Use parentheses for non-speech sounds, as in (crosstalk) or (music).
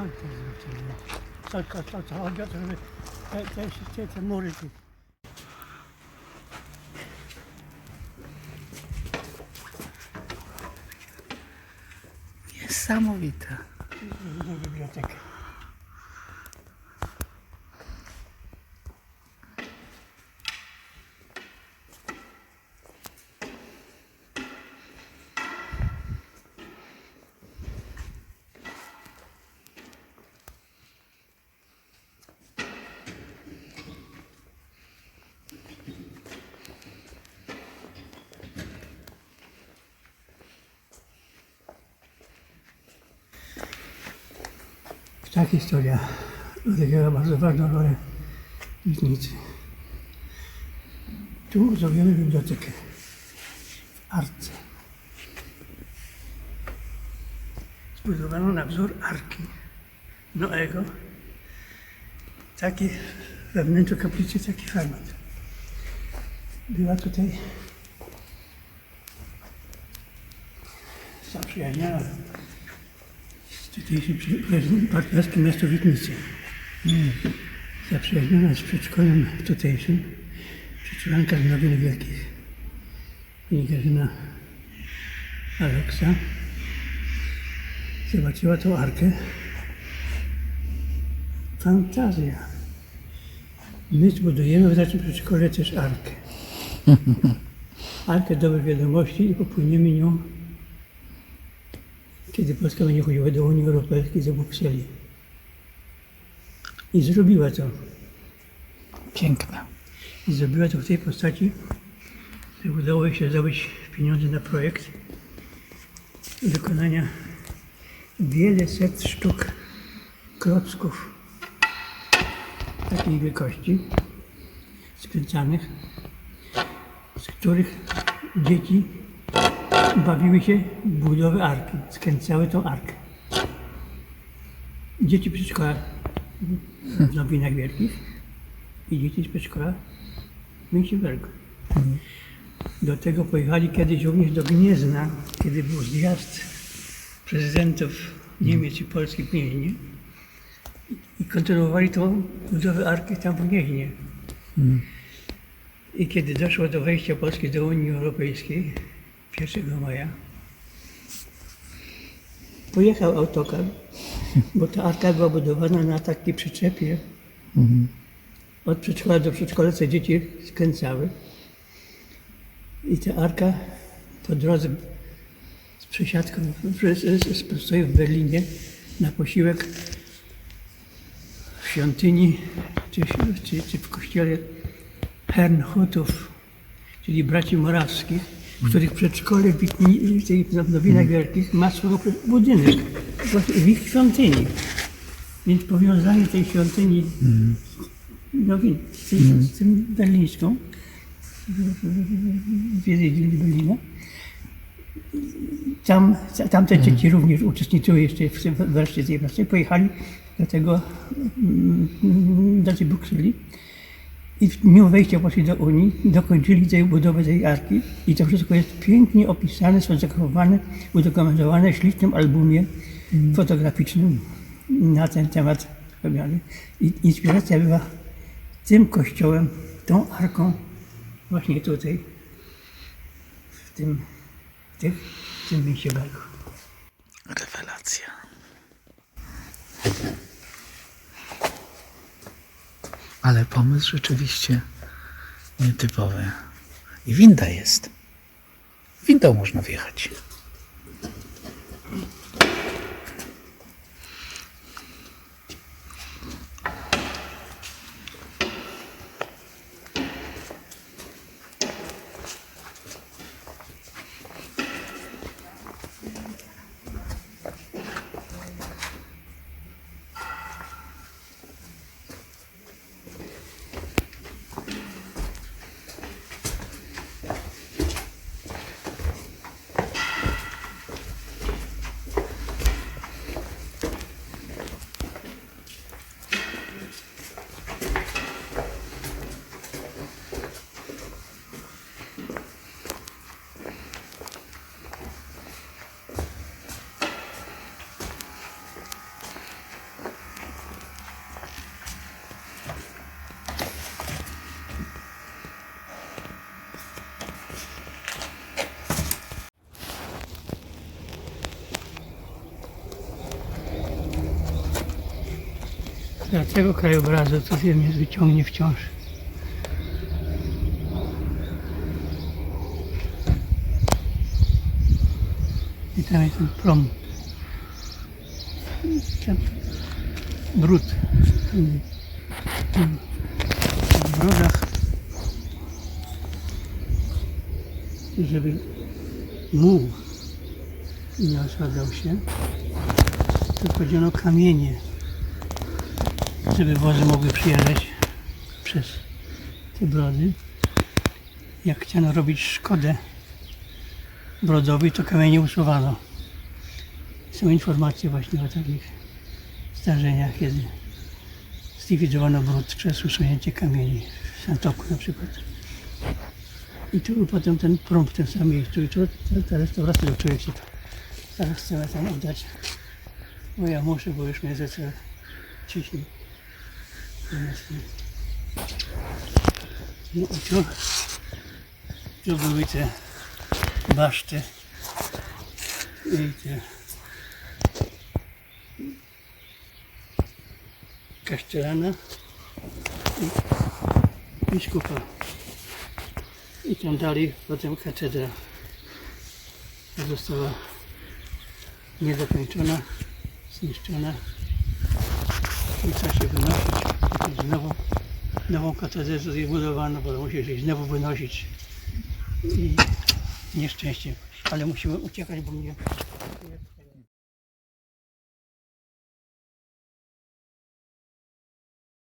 stąd też zwrócili. Co chodzi o to, żeby te, te, te, te mury tu Niesamowite. do Ta historia odegrała bardzo ważną rolę w Wiśnicy. Tu zrobiono bibliotekę w Arce. Zbudowano na wzór Arki Noego. Taki we wnętrzu kaplicy taki fragment. Była tutaj zaprzyjaźniona prezydent- partnerskim miasto Witnicy. Zaprzyjaźniona z przedszkolem tutejszym, przedszkolanka z Nowin Wielkich. Pani Grażyna Aleksa zobaczyła tą arkę. Fantazja. My zbudujemy w naszym przedszkole też arkę. (laughs) Arkę dobrych wiadomości i popłyniemy nią kiedy Polska będzie chodziła do Unii Europejskiej, do Brukseli. I zrobiła to. Piękne. I zrobiła to w tej postaci, że udało jej się zdobyć pieniądze na projekt wykonania wiele set sztuk klocków takiej wielkości, skręcanych, z których dzieci bawiły się w budowę arki, skręcały tą arkę. Dzieci przedszkola w Nowinach Wielkich i dzieci z przedszkola w Münchbergu. Do tego pojechali kiedyś również do Gniezna, kiedy był zjazd prezydentów Niemiec i Polski w Gnieźnie i kontynuowali tą budowę arki tam w Gnieźnie. I kiedy doszło do wejścia Polski do Unii Europejskiej 1 maja, pojechał autokar, bo ta arka była budowana na takiej przyczepie. Od przedszkola do przedszkola te dzieci skręcały. I ta arka po drodze z przesiadką, postoju w Berlinie na posiłek w świątyni czy, czy, czy w kościele Herrnhutów, czyli braci morawskich, w których przedszkole w, tej Nowinach Wielkich ma swój budynek w ich świątyni. Więc powiązanie tej świątyni Nowin, z, tym- z tym berlińską, w jednej Berlina, tam, tamte dzieci również uczestniczyły jeszcze w tym tej pracy. Pojechali do tego, mm, do tej Brukseli i w dniu wejścia poszli do Unii, dokończyli tej budowę tej arki i to wszystko jest pięknie opisane, sfotografowane, udokumentowane w ślicznym albumie fotograficznym na ten temat robiony. I inspiracja była tym kościołem, tą arką właśnie tutaj, w tym, w tych, w tym. Rewelacja. Ale pomysł rzeczywiście nietypowy. I winda jest. Windą można wjechać. Dla tego krajobrazu to wiem, mnie wyciągnie wciąż. I tam jest ten prom. Ten brud. W brodach, żeby muł nie osadzał się, to kamienie żeby wozy mogły przyjeżdżać przez te brody. Jak chciano robić szkodę brodowi, to kamienie usuwano. Są informacje właśnie o takich zdarzeniach, kiedy zlikwidowano brud przez usunięcie kamieni w Santoku na przykład. I tu był potem ten prąd w tym samym miejscu. I tu ta, ta restauracja, do której się teraz chcemy tam oddać. Bo ja muszę, bo już mnie zaczęło ciśnieć. No tu, tu były te baszty i te kasztelana i biskupa. I tam dalej potem katedra została niedokończona, zniszczona i trzeba się wynosić. Znowu nową katedrę tutaj budowano, bo musi się znowu wynosić. I nieszczęście. Ale musimy uciekać, bo mnie